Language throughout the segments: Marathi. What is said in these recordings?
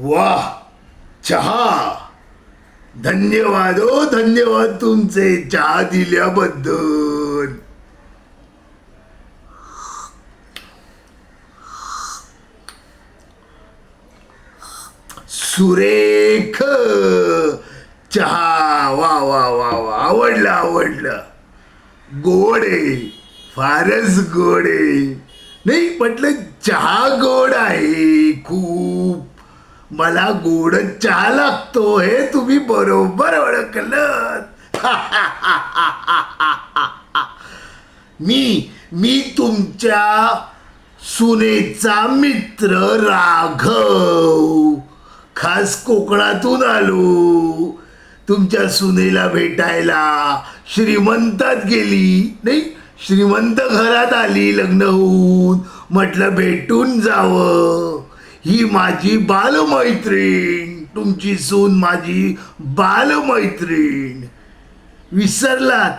वा चहा. धन्यवाद ओ धन्यवाद तुमचे चहा दिल्याबद्दल. सुरेख चहा. वा वा वा वा. आवडलं आवडलं. गोड आहे फारच गोड आहे. नाही म्हटलं चहा गोड आहे खूप. मला गोड चहा लागतो हे तुम्ही बरोबर ओळखलं मी मी तुमच्या सुनेचा मित्र राघव. खास कोकणातून आलो. तुमच्या सुनेला भेटायला श्रीमंतात गेली. नाही श्रीमंत घरात आली लग्न होऊन. म्हटलं भेटून जावं. ही माझी बालमैत्रीण. तुमची सून माझी बालमैत्रीण. विसरलात?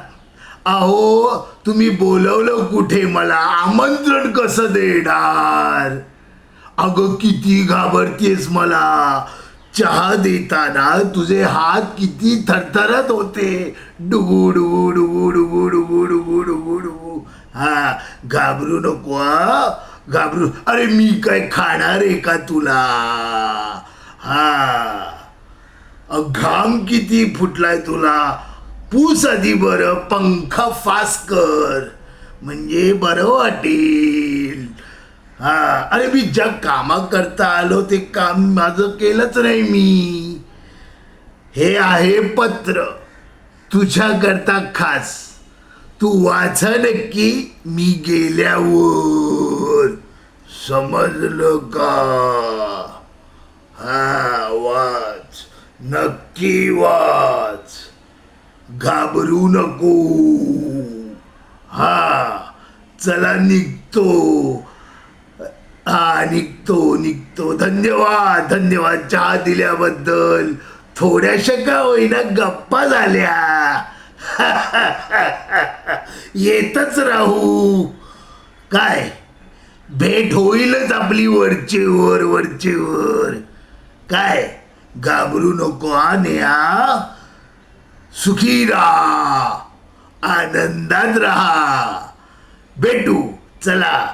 अहो तुम्ही बोलवलं कुठे? मला आमंत्रण कसं देणार? अगं किती घाबरतेस मला. चहा देताना तुझे हात किती थरथरत होते. डुगू डुगू डुगू डुगू डुगू डुगू डुगू डुगू. हा घाबरू नको घाबरू. अरे मी काय खाणार आहे का तुला? हा. घाम किती फुटलाय तुला? पूस आधी बरं पंखा फास कर. म्हणजे बरं वाटेल. हा. अरे मी ज्या कामा करता आलो ते काम माझं केलंच नाही मी. हे आहे पत्र. तुझ्याकरता खास. तू वाचा नक्की मी गेल्यावर. समजलं का? हा वाच. नक्की वाच. घाबरू नको. हा चला निघतो. हा निघतो निघतो. धन्यवाद. धन्यवाद चहा दिल्याबद्दल. थोड्याशा का होईना गप्पा झाल्या. येतच राहू. काय? भेट होईलच आपली वरची वर वरची वर. काय? घाबरू नको हा नेहा. सुखी राहा आनंदात राहा. भेटू. चला.